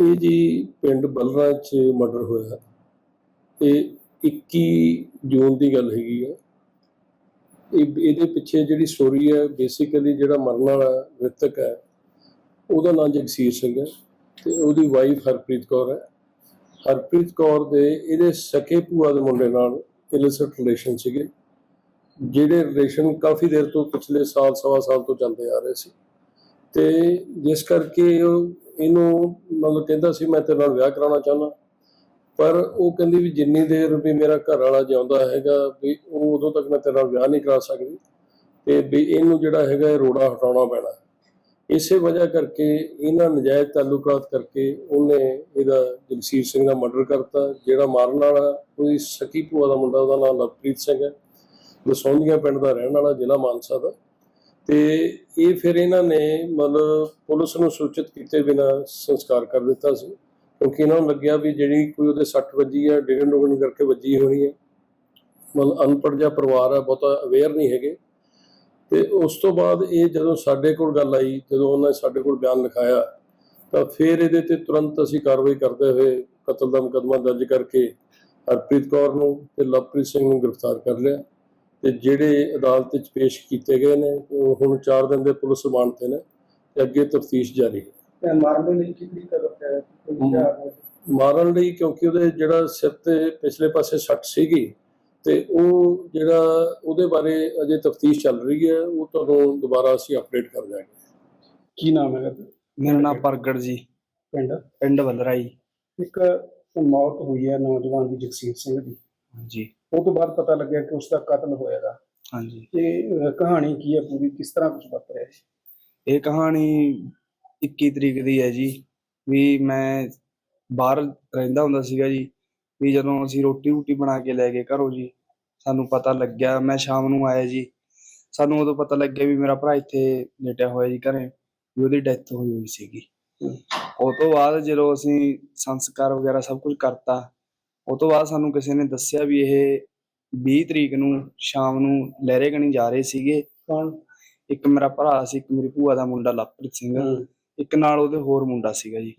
ਇਹ ਜੀ ਪਿੰਡ ਬਲਰਾ ਚ ਮਰਡਰ ਹੋਇਆ। ਇਹ 21 ਜੂਨ ਦੀ ਗੱਲ ਹੈਗੀ ਆ। ਇਹ ਇਹਦੇ ਪਿੱਛੇ ਜਿਹੜੀ ਸਟੋਰੀ ਹੈ ਬੇਸਿਕਲੀ ਜਿਹੜਾ ਮਰਨ ਵਾਲਾ ਮ੍ਰਿਤਕ ਹੈ ਉਹਦਾ ਨਾਮ ਜਗਸੀਰ ਸਿੰਘ ਹੈ ਤੇ ਉਹਦੀ ਵਾਈਫ ਹਰਪ੍ਰੀਤ ਕੌਰ ਹੈ ਹਰਪ੍ਰੀਤ ਕੌਰ ਦੇ ਇਹਦੇ ਸਕੇ ਭੂਆ ਦੇ ਮੁੰਡੇ ਨਾਲ ਇਲਿਸਿਟ ਰਿਲੇਸ਼ਨ ਸੀਗੇ, ਜਿਹੜੇ ਰਿਲੇਸ਼ਨ ਕਾਫੀ ਦੇਰ ਤੋਂ ਪਿਛਲੇ ਸਾਲ, ਸਵਾ ਸਾਲ ਤੋਂ ਚੱਲਦੇ ਆ ਰਹੇ ਸੀ। ਤੇ ਜਿਸ ਕਰਕੇ ਉਹ ਇਹਨੂੰ ਮਤਲਬ ਕਹਿੰਦਾ ਸੀ, ਮੈਂ ਤੇਰੇ ਨਾਲ ਵਿਆਹ ਕਰਾਉਣਾ ਚਾਹੁੰਦਾ। ਪਰ ਉਹ ਕਹਿੰਦੀ ਵੀ ਜਿੰਨੀ ਦੇਰ ਵੀ ਮੇਰਾ ਘਰ ਵਾਲਾ ਜਿਉਂਦਾ ਹੈਗਾ, ਵੀ ਉਹ ਉਦੋਂ ਤੱਕ ਮੈਂ ਤੇਰੇ ਨਾਲ ਵਿਆਹ ਨਹੀਂ ਕਰਾ ਸਕਦੀ। ਤੇ ਵੀ ਇਹਨੂੰ ਜਿਹੜਾ ਹੈਗਾ, ਇਹ ਰੋੜਾ ਹਟਾਉਣਾ ਪੈਣਾ। ਇਸੇ ਵਜ੍ਹਾ ਕਰਕੇ ਇਹਨਾਂ ਨਜਾਇਜ਼ ਤਾਲੁਕਾਤ ਕਰਕੇ ਉਹਨੇ ਇਹਦਾ ਜਗਸੀਰ ਸਿੰਘ ਦਾ ਮਰਡਰ ਕਰਤਾ, ਜਿਹੜਾ ਮਾਰਨ ਵਾਲਾ ਉਹਦੀ ਸਕੀ ਭੂਆ ਦਾ ਮੁੰਡਾ, ਉਹਦਾ ਨਾਮ ਲਵਪ੍ਰੀਤ ਸਿੰਘ ਹੈ। ਦਸੌਂਦੀਆਂ ਪਿੰਡ ਦਾ ਰਹਿਣ ਵਾਲਾ ਜ਼ਿਲ੍ਹਾ ਮਾਨਸਾ ਦਾ। ਤੇ ਇਹ ਫਿਰ ਇਹਨਾਂ ਨੇ ਮਤਲਬ ਪੁਲਿਸ ਨੂੰ ਸੂਚਿਤ ਕੀਤੇ ਬਿਨਾ ਸੰਸਕਾਰ ਕਰ ਦਿੱਤਾ ਸੀ। ਕਿਉਂਕਿ ਇਹਨਾਂ ਨੂੰ ਲੱਗਿਆ ਵੀ ਜਿਹੜੀ ਕੋਈ ਉਹਦੇ 60 ਵੱਜੀ ਹੈ ਡਿਗਣ ਡੁਗਣ ਕਰਕੇ ਵੱਜੀ ਹੋਣੀ ਹੈ ਮਤਲਬ ਅਨਪੜ੍ਹ ਜਿਹਾ ਪਰਿਵਾਰ ਹੈ ਬਹੁਤਾ ਅਵੇਅਰ ਨਹੀਂ ਹੈਗੇ। ਤੇ ਉਸ ਤੋਂ ਬਾਅਦ ਇਹ ਜਦੋਂ ਸਾਡੇ ਕੋਲ ਗੱਲ ਆਈ, ਜਦੋਂ ਉਹਨਾਂ ਨੇ ਸਾਡੇ ਕੋਲ ਬਿਆਨ ਲਿਖਾਇਆ, ਤਾਂ ਫਿਰ ਇਹਦੇ ਤੇ ਤੁਰੰਤ ਅਸੀਂ ਕਾਰਵਾਈ ਕਰਦੇ ਹੋਏ ਕਤਲ ਦਾ ਮੁਕੱਦਮਾ ਦਰਜ ਕਰਕੇ ਹਰਪ੍ਰੀਤ ਕੌਰ ਨੂੰ ਤੇ ਲਵਪ੍ਰੀਤ ਸਿੰਘ ਨੂੰ ਗ੍ਰਿਫਤਾਰ ਕਰ ਲਿਆ। ਤੇ ਜਿਹੜੇ ਅਦਾਲਤ ਵਿੱਚ ਪੇਸ਼ ਕੀਤੇ ਗਏ ਨੇ ਉਹ ਹੁਣ 4 ਦਿਨ ਦੇ ਪੁਲਿਸ ਰਿਮਾਂਡ ਤੇ ਨੇ ਤੇ ਅੱਗੇ ਤਫਤੀਸ਼ ਜਾਰੀ ਹੈ। ਮਾਰਨ ਲਈ ਕਿਹੜੀ ਤਰਫ ਹੈ ਮਾਰਨ ਲਈ ਕਿਉਂਕਿ ਉਹਦੇ ਜਿਹੜਾ ਸਿਰ ਤੇ ਪਿਛਲੇ ਪਾਸੇ ਸੱਟ ਸੀਗੀ ਤੇ ਉਹ ਜਿਹੜਾ ਉਹਦੇ ਬਾਰੇ ਅਜੇ ਤਫਤੀਸ਼ ਚੱਲ ਰਹੀ ਹੈ ਉਹ ਤੁਹਾਨੂੰ ਦੁਬਾਰਾ ਅਸੀਂ ਅਪਡੇਟ ਕਰ ਦਿਆਂਗੇ। ਕੀ ਨਾਮ ਹੈਗਾ ਤੇ ਮੇਰਾ ਨਾਮ ਪ੍ਰਗਟ ਜੀ। ਪਿੰਡ? ਪਿੰਡ ਬਲਰਾਈ ਇੱਕ ਮੌਤ ਹੋਈ ਹੈ ਨੌਜਵਾਨ ਦੀ ਜਗਸੀਰ ਸਿੰਘ ਦੀ। ਹਾਂਜੀ। ਉਹ ਤੋਂ ਬਾਅਦ ਪਤਾ ਲੱਗਿਆ ਕਿ ਉਸ ਦਾ ਕਤਲ ਹੋਇਆਗਾ। ਹਾਂਜੀ। ਅਹ, ਕਹਾਣੀ ਕੀ ਹੈ ਪੂਰੀ? ਕਿਸ ਤਰ੍ਹਾਂ ਕੁਝ ਵਾਪਰਿਆ ਹੈ? ਇਹ ਕਹਾਣੀ 21 ਤਰੀਕ ਦੀ ਹੈ ਜੀ। ਵੀ ਮੈਂ ਬਾਹਰ ਰਹਿੰਦਾ ਹੁੰਦਾ ਸੀਗਾ ਜੀ। ਵੀ ਜਦੋਂ ਅਸੀਂ ਰੋਟੀ ਰੂਟੀ ਬਣਾ ਕੇ ਲੈ ਗਏ ਘਰੋਂ ਜੀ ਸਾਨੂੰ ਪਤਾ ਲੱਗਿਆ ਮੈਂ ਸ਼ਾਮ ਨੂੰ ਆਇਆ ਜੀ। ਸਾਨੂੰ ਉਦੋਂ ਪਤਾ ਲੱਗਿਆ ਵੀ ਮੇਰਾ ਭਰਾ ਇੱਥੇ ਲੇਟਿਆ ਹੋਇਆ ਜੀ ਘਰੇ ਵੀ ਉਹਦੀ ਡੈਥ ਹੋਈ ਹੋਈ ਸੀਗੀ। ਉਹ ਤੋਂ ਬਾਅਦ ਜਦੋਂ ਅਸੀਂ ਸੰਸਕਾਰ ਵਗੈਰਾ ਸਭ ਕੁਝ ਕਰਤਾ ਉਹ ਤੋਂ ਬਾਅਦ ਸਾਨੂੰ ਕਿਸੇ ਨੇ ਦੱਸਿਆ ਵੀ ਇਹ 20 ਤਰੀਕ ਨੂੰ ਸ਼ਾਮ ਨੂੰ ਲਹਿਰੇ ਗਣੀ ਜਾ ਰਹੇ ਸੀਗੇ। ਕੌਣ? ਇੱਕ ਮੇਰਾ ਭਰਾ ਸੀ ਇੱਕ ਮੇਰੀ ਭੂਆ ਦਾ ਮੁੰਡਾ ਲਵਪ੍ਰੀਤ ਸਿੰਘ। ਇੱਕ ਨਾਲ ਉਹਦੇ ਹੋਰ ਮੁੰਡਾ ਸੀਗਾ ਜੀ।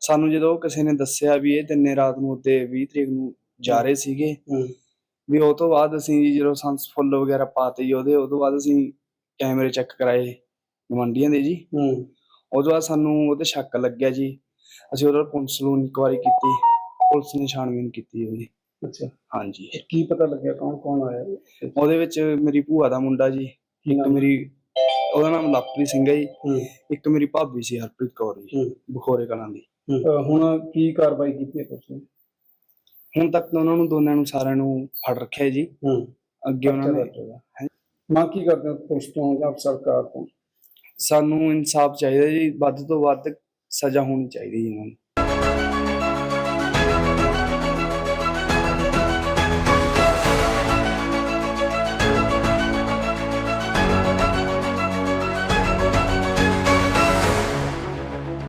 ਸਾਨੂੰ ਜਦੋਂ ਕਿਸੇ ਨੇ ਦੱਸਿਆ ਵੀ ਇਹ ਤਿੰਨੇ ਰਾਤ ਨੂੰ ਉੱਤੇ 20 ਤਰੀਕ ਨੂੰ ਜਾ ਰਹੇ ਸੀਗੇ ਵੀ ਉਹ ਤੋਂ ਬਾਅਦ ਅਸੀਂ ਜੀ ਜਦੋਂ ਸੰਸ ਫੁੱਲ ਵਗੈਰਾ ਪਾਤੇ ਜੀ ਉਹਦੇ ਉਹ ਤੋਂ ਬਾਅਦ ਅਸੀਂ ਕੈਮਰੇ ਚੈੱਕ ਕਰਾਏ ਗਵੰਡੀਆਂ ਦੇ ਜੀ। ਹੂੰ। ਉਹ ਤੋਂ ਬਾਅਦ ਸਾਨੂੰ ਉਹਤੇ ਸ਼ੱਕ ਲੱਗਿਆ ਜੀ। ਅਸੀਂ ਉਹਦਾ ਪੁਲਿਸ ਨੂੰ ਇਨਕੁਆਇਰੀ ਕੀਤੀ। ਪੁਲਿਸ ਨੇ ਛਾਣਬੀਨ ਕੀਤੀ ਉਹਦੀ। ਅੱਛਾ। ਹਾਂਜੀ। ਕੀ ਪਤਾ ਲੱਗਿਆ? ਕੌਣ ਕੌਣ ਆਇਆ? ਉਹਦੇ ਵਿੱਚ ਮੇਰੀ ਭੂਆ ਦਾ ਮੁੰਡਾ ਜੀ ਇੱਕ? ਮੇਰੀ ਉਹਦਾ ਨਾਮ ਲਵਪ੍ਰੀਤ ਸਿੰਘ ਹੈ ਜੀ। ਇੱਕ ਮੇਰੀ ਭਾਬੀ ਸੀ ਹਰਪ੍ਰੀਤ ਕੌਰ ਜੀ। ਬਖੋਰੇ ਕਲਾਂ ਦੀ। ਹੁਣ ਕੀ ਕਾਰਵਾਈ ਕੀਤੀ ਹੈ ਤੁਸੀਂ ਹੁਣ ਤੱਕ ਤਾਂ ਉਹਨਾਂ ਨੂੰ ਦੋਨਾਂ ਨੂੰ ਸਾਰਿਆਂ ਨੂੰ ਫੜ ਰੱਖਿਆ ਜੀ। ਅੱਗੇ ਉਹਨਾਂ ਨੇ ਮੰਗ ਕੀ ਕਰਦੇ ਹੋ ਪੁਲਿਸ ਤੋਂ ਜਾਂ ਸਰਕਾਰ ਤੋਂ? ਸਾਨੂੰ ਇਨਸਾਫ ਚਾਹੀਦਾ ਜੀ। ਵੱਧ ਤੋਂ ਵੱਧ ਸਜ਼ਾ ਹੋਣੀ ਚਾਹੀਦੀ ਜੀ ਇਹਨਾਂ ਨੂੰ।